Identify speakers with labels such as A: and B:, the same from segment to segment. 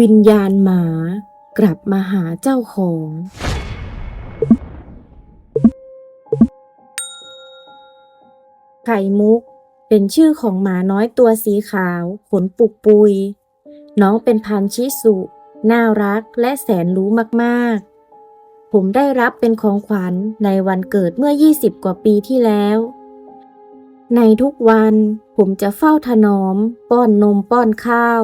A: วิญญาณหมากลับมาหาเจ้าของ ไข่มุก เป็นชื่อของหมาน้อยตัวสีขาว ขนปุกปุย น้องเป็นพันชิสุ น่ารักและแสนรู้มากๆ ผมได้รับเป็นของขวัญในวันเกิดเมื่อ 20 กว่าปีที่แล้ว ในทุกวันผมจะเฝ้าถนอม ป้อนนมป้อนข้าว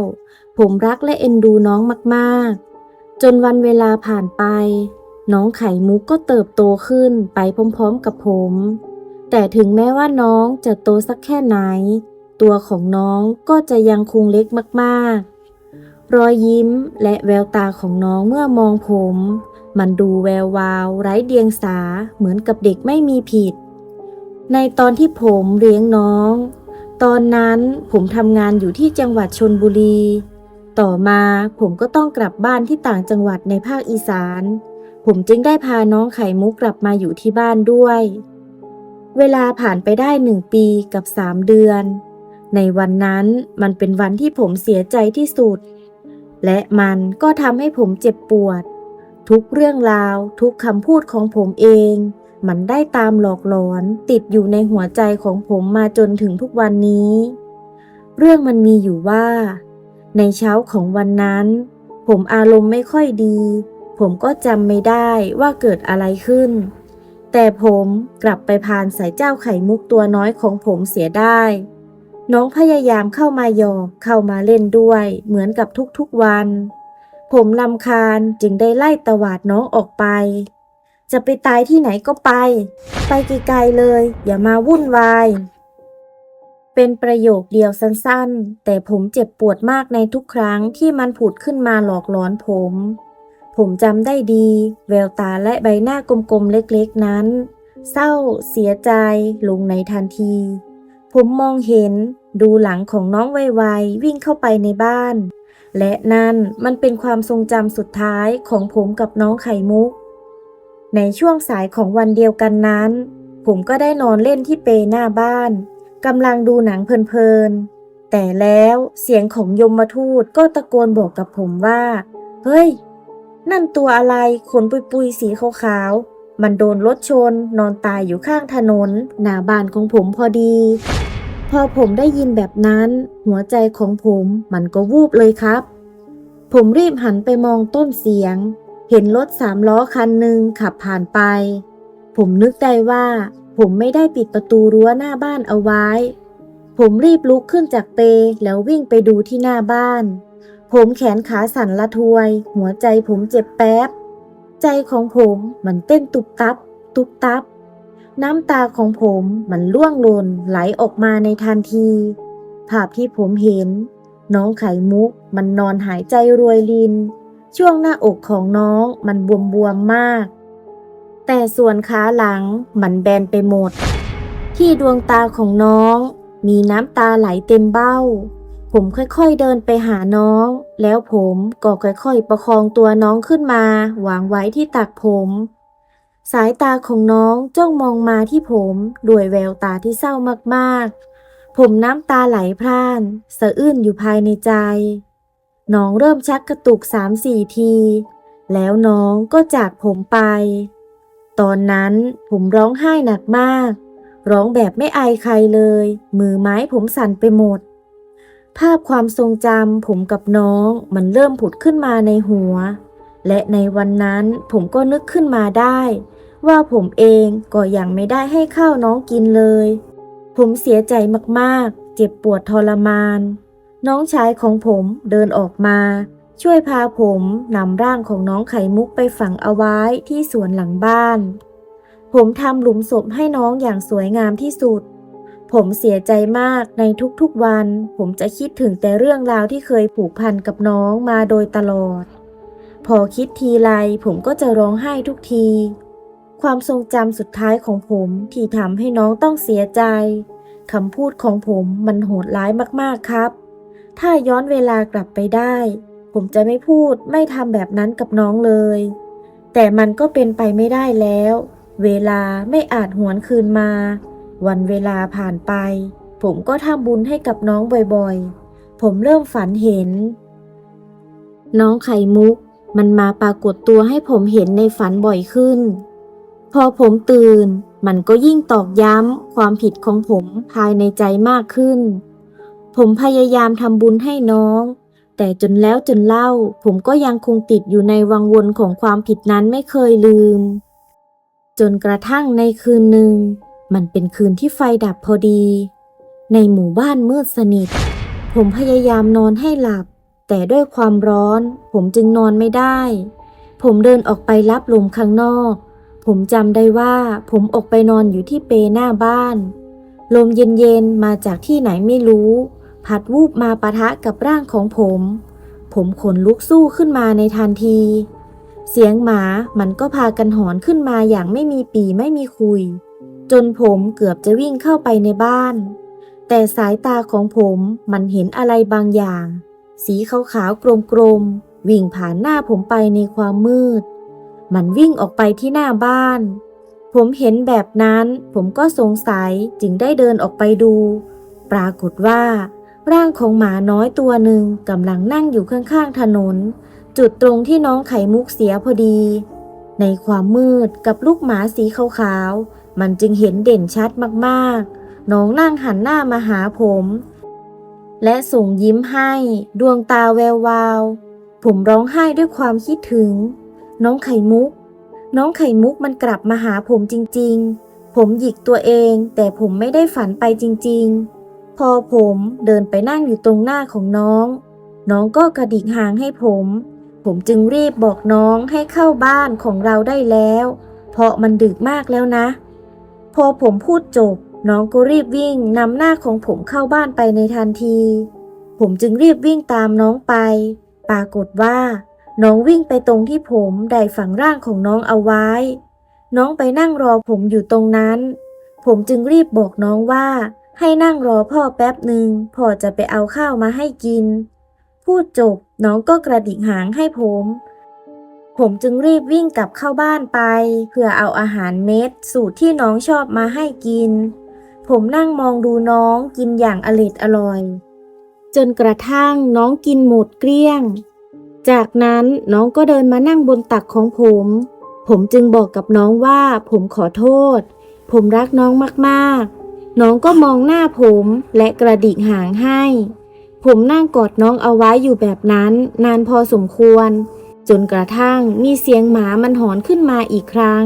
A: ผมรักและเอ็นดูน้องมากๆ จนวันเวลาผ่านไป น้องไข่มุกก็เติบโตขึ้นไปพร้อมๆกับผม แต่ถึงแม้ว่าน้องจะโตสักแค่ไหน ตัวของน้องก็จะยังคงเล็กมากๆ รอยยิ้มและแววตาของน้องเมื่อมองผม มันดูแวววาวไร้เดียงสาเหมือนกับเด็กไม่มีผิด ในตอนที่ผมเลี้ยงน้อง ตอนนั้นผมทำงานอยู่ที่จังหวัดชนบุรี ต่อมาผมก็ต้องกลับบ้านที่ต่างจังหวัดในภาคอีสาน ผมจึงได้พาน้องไข่มุกกลับมาอยู่ที่บ้านด้วย เวลาผ่านไปได้หนึ่งปีกับสามเดือน ในวันนั้นมันเป็นวันที่ผมเสียใจที่สุด และมันก็ทำให้ผมเจ็บปวด ทุกเรื่องราว ทุกคำพูดของผมเอง มันได้ตามหลอกหลอนติดอยู่ในหัวใจของผมมาจนถึงทุกวันนี้ เรื่องมันมีอยู่ว่า ในเช้าของวันนั้น ผมอารมณ์ไม่ค่อยดี ผมก็จำไม่ได้ว่าเกิดอะไรขึ้น แต่ผมกลับไปพานใส่เจ้าไข่มุกตัวน้อยของผมเสียได้ น้องพยายามเข้ามาหยอกเข้ามาเล่นด้วย เหมือนกับทุกๆวัน ผมลำคาญจึงได้ไล่ตวาดน้องออกไป จะไปตายที่ไหนก็ไป ไปไกลๆเลย อย่ามาวุ่นวาย เป็นประโยคเดียวสั้นๆ แต่ผมเจ็บปวดมากในทุกครั้งที่มันผุดขึ้นมาหลอกหลอนผม ผมจำได้ดี แววตาและใบหน้ากลมๆเล็กๆนั้น เศร้า เสียใจลงในทันที ผมมองเห็นดูหลังของน้องไวๆวิ่งเข้าไปในบ้าน และนั่นมันเป็นความทรงจำสุดท้ายของผมกับน้องไข่มุก ในช่วงสายของวันเดียวกันนั้น ผมก็ได้นอนเล่นที่เปหน้าบ้านกำลังดูหนังเพลินๆ แต่แล้วเสียงของยมทูตก็ตะโกนบอกกับผมว่า เฮ้ย นั่นตัวอะไรขนปุยๆ สีขาวๆ มันโดนรถชนนอนตายอยู่ข้างถนน หน้าบ้านของผมพอดี พอผมได้ยินแบบนั้น หัวใจของผมมันก็วูบเลยครับ ผมรีบหันไปมองต้นเสียง เห็นรถสามล้อคันหนึ่งขับผ่านไป ผมนึกได้ว่า ผมไม่ได้ปิดประตูรั้วหน้าบ้านเอาไว้ ผมรีบลุกขึ้นจากเปแล้ววิ่งไปดูที่หน้าบ้าน ผมแขนขาสั่นละทวย หัวใจผมเจ็บแป๊บ ใจของผมมันเต้นตุบตับ ตุบตับ น้ำตาของผมมันล่วงหล่นไหลออกมาในทันที ภาพที่ผมเห็น น้องไข่มุกมันนอนหายใจรวยลิน ช่วงหน้าอกของน้องมันบวมๆมาก แต่ส่วนขาหลังมันแบนไปหมด ที่ดวงตาของน้องมีน้ำตาไหลเต็มเบ้า ผมค่อยๆเดินไปหาน้อง แล้วผมก็ค่อยๆประคองตัวน้องขึ้นมาวางไว้ที่ตักผม สายตาของน้องจ้องมองมาที่ผมด้วยแววตาที่เศร้ามากๆ ผมน้ำตาไหลพร่าน สะอื้นอยู่ภายในใจ น้องเริ่มชักกระตุกสามสี่ที แล้วน้องก็จากผมไป ตอนนั้นผมร้องไห้หนักมาก ร้องแบบไม่อายใครเลย มือไม้ผมสั่นไปหมด ภาพความทรงจำผมกับน้องมันเริ่มผุดขึ้นมาในหัว และในวันนั้นผมก็นึกขึ้นมาได้ ว่าผมเองก็ยังไม่ได้ให้ข้าวน้องกินเลย ผมเสียใจมากๆ เจ็บปวดทรมาน น้องชายของผมเดินออกมา ช่วยพาผมนำร่างของน้องไข่มุกไปฝังเอาไว้ที่สวนหลังบ้าน ผมทำหลุมศพให้น้องอย่างสวยงามที่สุด ผมเสียใจมากในทุกๆวัน ผมจะคิดถึงแต่เรื่องราวที่เคยผูกพันกับน้องมาโดยตลอด พอคิดทีไรผมก็จะร้องไห้ทุกที ความทรงจำสุดท้ายของผมที่ทำให้น้องต้องเสียใจคำพูดของผมมันโหดร้ายมากๆครับ ถ้าย้อนเวลากลับไปได้ ผมจะไม่พูดไม่ทำแบบนั้นกับน้องเลย แต่มันก็เป็นไปไม่ได้แล้ว เวลาไม่อาจหวนคืนมา วันเวลาผ่านไป ผมก็ทำบุญให้กับน้องบ่อยๆ ผมเริ่มฝันเห็น น้องไข่มุก มันมาปรากฏตัวให้ผมเห็นในฝันบ่อยขึ้น พอผมตื่น มันก็ยิ่งตอกย้ำความผิดของผมภายในใจมากขึ้น ผมพยายามทำบุญให้น้อง แต่จนแล้วจนเล่า ผมก็ยังคงติดอยู่ในวังวนของความผิดนั้นไม่เคยลืม จนกระทั่งในคืนหนึ่ง มันเป็นคืนที่ไฟดับพอดี ในหมู่บ้านมืดสนิท ผมพยายามนอนให้หลับ แต่ด้วยความร้อน ผมจึงนอนไม่ได้ ผมเดินออกไปรับลมข้างนอก ผมจำได้ว่าผมออกไปนอนอยู่ที่เปหน้าบ้าน ลมเย็นๆมาจากที่ไหนไม่รู้ พัดวูบมาปะทะกับร่างของผม ผมขนลุกสู้ขึ้นมาในทันที เสียงหมามันก็พากันหอนขึ้นมาอย่างไม่มีปีไม่มีคุย จนผมเกือบจะวิ่งเข้าไปในบ้าน แต่สายตาของผมมันเห็นอะไรบางอย่าง สีขาวๆกลมๆวิ่งผ่านหน้าผมไปในความมืด มันวิ่งออกไปที่หน้าบ้านผมเห็นแบบนั้น ผมก็สงสัยจึงได้เดินออกไปดู ปรากฏว่า ร่างของหมาน้อยตัวหนึ่งกำลังนั่งอยู่ข้างๆถนน จุดตรงที่น้องไข่มุกเสียพอดี ในความมืดกับลูกหมาสีขาวๆ มันจึงเห็นเด่นชัดมากๆ น้องนั่งหันหน้ามาหาผม และส่งยิ้มให้ดวงตาแวววาว ผมร้องไห้ด้วยความคิดถึง น้องไข่มุก น้องไข่มุกมันกลับมาหาผมจริงๆ ผมหยิกตัวเองแต่ผมไม่ได้ฝันไปจริงๆ พอผมเดินไปนั่งอยู่ตรงหน้าของน้อง น้องก็กระดิกหางให้ผม ผมจึงรีบบอกน้องให้เข้าบ้านของเราได้แล้ว เพราะมันดึกมากแล้วนะ พอผมพูดจบ น้องก็รีบวิ่งนำหน้าของผมเข้าบ้านไปในทันที ผมจึงรีบวิ่งตามน้องไป ปรากฏว่า น้องวิ่งไปตรงที่ผมได้ฝังร่างของน้องเอาไว้ น้องไปนั่งรอผมอยู่ตรงนั้น ผมจึงรีบบอกน้องว่า ให้นั่งรอพ่อแป๊บหนึ่งพ่อจะไปเอาข้าวมาให้กิน พูดจบน้องก็กระดิกหางให้ผม ผมจึงรีบวิ่งกลับเข้าบ้านไป เพื่อเอาอาหารเม็ด สูตรที่น้องชอบมาให้กิน ผมนั่งมองดูน้องกินอย่างอร็ดอร่อย จนกระทั่งน้องกินหมดเกลี้ยง จากนั้นน้องก็เดินมานั่งบนตักของผม ผมจึงบอกกับน้องว่าผมขอโทษ ผมรักน้องมากๆ น้องก็มองหน้าผมและกระดิกหางให้ ผมนั่งกอดน้องเอาไว้อยู่แบบนั้น นานพอสมควร จนกระทั่งมีเสียงหมามันหอนขึ้นมาอีกครั้ง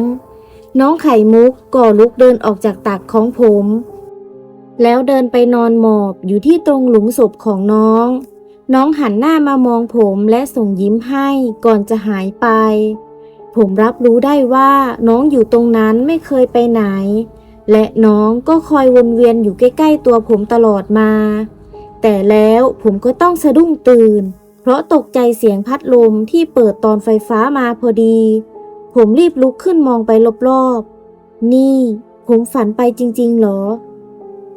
A: น้องไข่มุกก็ลุกเดินออกจากตักของผม แล้วเดินไปนอนหมอบอยู่ที่ตรงหลุมศพของน้อง น้องหันหน้ามามองผมและส่งยิ้มให้ก่อนจะหายไป ผมรับรู้ได้ว่าน้องอยู่ตรงนั้นไม่เคยไปไหน และน้องก็คอยวนเวียนอยู่ใกล้ๆตัวผมตลอดมา แต่แล้วผมก็ต้องสะดุ้งตื่น เพราะตกใจเสียงพัดลมที่เปิดตอนไฟฟ้ามาพอดี ผมรีบลุกขึ้นมองไปรอบๆ นี่ ผมฝันไปจริงๆ เหรอ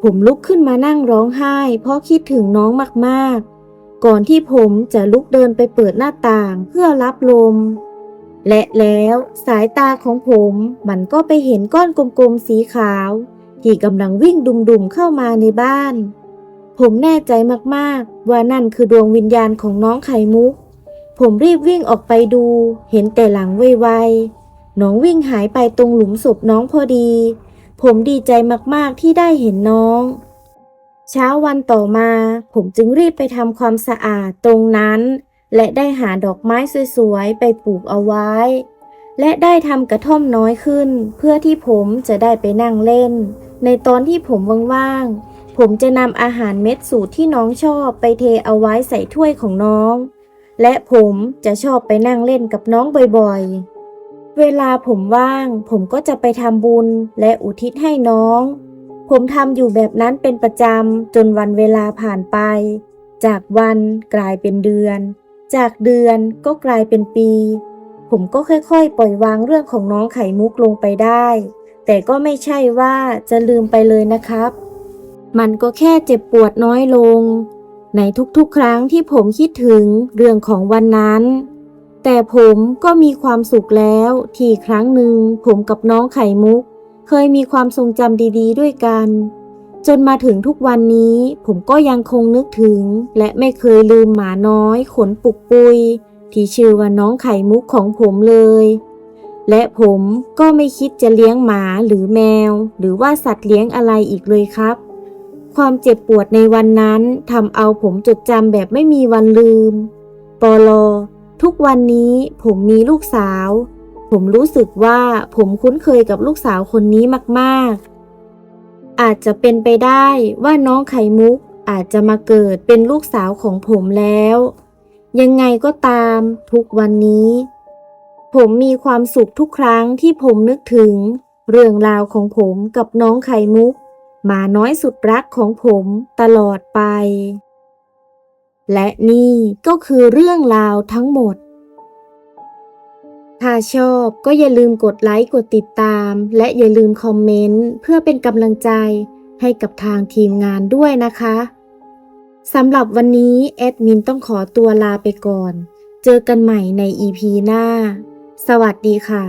A: ผมลุกขึ้นมานั่งร้องไห้ เพราะคิดถึงน้องมากๆ ก่อนที่ผมจะลุกเดินไปเปิดหน้าต่างเพื่อรับลม และแล้วสายตาของผมมันก็ไปเห็นก้อนกลมๆสีขาว ที่กำลังวิ่งดุมๆเข้ามาในบ้าน ผมแน่ใจมากๆ ว่านั่นคือดวงวิญญาณของน้องไข่มุก ผมรีบวิ่งออกไปดู เห็นแต่หลังไวๆน้องวิ่งหายไปตรงหลุมศพน้องพอดี ผมดีใจมากๆที่ได้เห็นน้อง เช้าวันต่อมา ผมจึงรีบไปทำความสะอาดตรงนั้น และได้หาดอกไม้สวยๆ ไปปลูกเอาไว้ และได้ทำกระท่อมน้อยขึ้น เพื่อที่ผมจะได้ไปนั่งเล่น ในตอนที่ผมว่างๆ ผมจะนำอาหารเม็ดสูตรที่น้องชอบไปเทเอาไว้ใส่ถ้วยของน้อง และผมจะชอบไปนั่งเล่นกับน้องบ่อยๆ เวลาผมว่าง ผมก็จะไปทำบุญและอุทิศให้น้อง ผมทำอยู่แบบนั้นเป็นประจำจนวันเวลาผ่านไป จากวันกลายเป็นเดือน จากเดือนก็กลายเป็นปี ผมก็ค่อยๆ ปล่อยวางเรื่องของน้องไข่มุกลงไปได้ แต่ก็ไม่ใช่ว่าจะลืมไปเลยนะครับ มันก็แค่เจ็บปวดน้อยลง ในทุกๆ ครั้งที่ผมคิดถึงเรื่องของวันนั้น แต่ผมก็มีความสุขแล้วที่ครั้งหนึ่งผมกับน้องไข่มุก เคยมีความทรงจำดีๆ ด้วยกัน จนมาถึงทุกวันนี้ผมก็ยังคงนึกถึง และไม่เคยลืมหมาน้อย ขนปุกปุย ที่ชื่อว่าน้องไข่มุกของผมเลย และผมก็ไม่คิดจะเลี้ยงหมาหรือแมว หรือว่าสัตว์เลี้ยงอะไรอีกเลยครับ ความเจ็บปวดในวันนั้นทำเอาผมจดจำแบบไม่มีวันลืมปอลอทุกวันนี้ผมมีลูกสาว ผมรู้สึกว่าผมคุ้นเคยกับลูกสาวคนนี้มากๆ อาจจะเป็นไปได้ว่าน้องไข่มุกอาจจะมาเกิดเป็นลูกสาวของผมแล้ว ยังไงก็ตามทุกวันนี้ ผมมีความสุขทุกครั้งที่ผมนึกถึง เรื่องราวของผมกับน้องไข่มุกหมาน้อยสุดรักของผมตลอดไป และนี่ก็คือเรื่องราวทั้งหมด ถ้าชอบก็อย่าลืมกดไลค์กดติดตาม และอย่าลืมคอมเมนต์เพื่อเป็นกำลังใจให้กับทางทีมงานด้วยนะคะสำหรับวันนี้แอดมินต้องขอตัวลาไปก่อน เจอกันใหม่ใน EP หน้า สวัสดีค่ะ